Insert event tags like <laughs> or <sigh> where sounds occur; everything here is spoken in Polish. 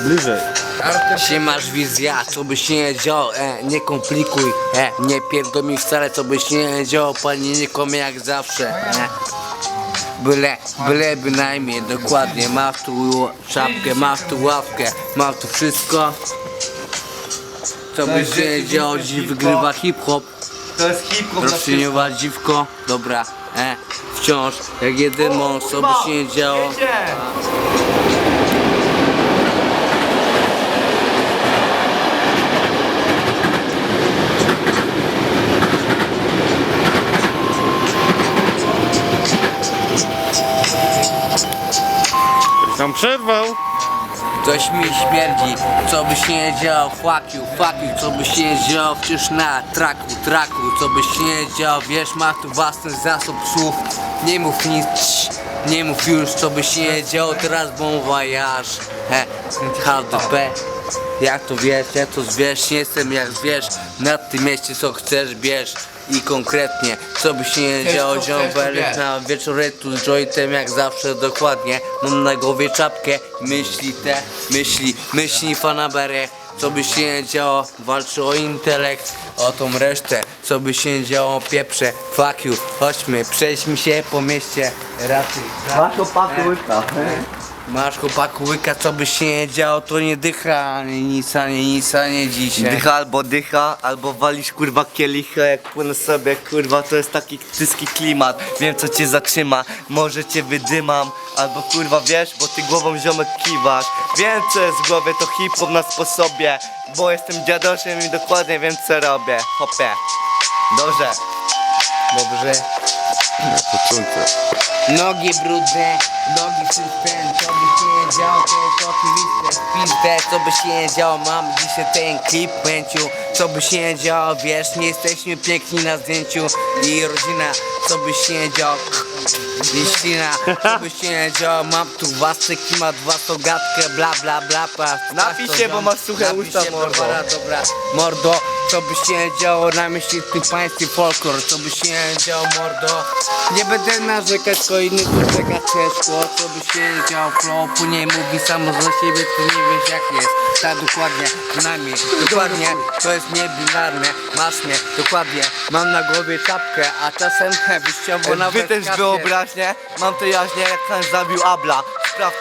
Bliżej. Siemasz wizja, co by się nie działo, e, nie komplikuj, e, nie pierdol mi wcale, co by się nie działo, panie nikomu jak zawsze, e. Byle, byle bynajmniej, dokładnie, masz tu czapkę, masz tu ławkę, masz tu wszystko. Co by się nie działo, dziś wygrywa hip-hop, To jest hip-hop na roszczeniowa dziwko, dobra, e, wciąż, jak jeden mąż, co by się nie działo. Tam przerwał. Coś mi śmierdzi, co by się nie działo, fuck you, fuck you, co by się nie działo, wciąż na traku, traku, co by się nie działo, wiesz, ma tu własny zasób słów, nie mów nic, nie mów już, co by się nie działo, teraz bon voyage, he, HDP, jak to wiesz, jak to zwierz, nie jestem jak zwierz, na tym mieście co chcesz, bierz i konkretnie, co by się nie działo, ziombelek na wieczoretu z jointem jak zawsze dokładnie, mam na głowie czapkę, myśli te, myśli, myśli fanabery, co by się nie działo, walczy o intelekt, o tą resztę, co by się nie działo, pieprze, fuck you, chodźmy, przejdźmy się po mieście, raczej, Masz opaku łyka. Masz chłopaku łyka, co by się nie działo, to nie dycha, ani nic, ani nic, ani dzisiaj. Dycha albo dycha, albo walisz kurwa kielicha jak płynę sobie kurwa to jest taki tyski klimat. Wiem co cię zatrzyma, może cię wydymam Albo kurwa wiesz, bo ty głową ziomek kiwasz. Wiem co jest w głowie, to hip-hop na sposobie Bo jestem dziadoszem i dokładnie wiem co robię. Hopie. Dobrze. Dobrze. Początek. Nogi brudne, nogi czyste, co by się nie działo, to jest oczywiste. Pizdę, co by się nie działo, mam dzisiaj ten klip w pęciu Co by się nie działo, wiesz, nie jesteśmy piękni na zdjęciu. I rodzina, co by się nie działo Liścina, co by się nie działo, mam tu własny klimat, własną gadkę, bla bla bla bla Napij się, bo masz suche usta, mordo. Dobra, dobra, mordo, co by się nie działo, na myśli w tym państwie folklor, co by się nie działo, mordo Nie będę narzekać, ko inny tu czeka ciężko, co by się działo, flow nie mówi samo za siebie, ty nie wiesz jak jest, tak dokładnie, przynajmniej, dokładnie, to jest niebinarne, masz mnie, dokładnie, mam na głowie czapkę, a czasem <laughs> wyjściowo nawet Wy też kapie. wyobraźnie, mam to jaźnie jak Han zabił Abla. Spraw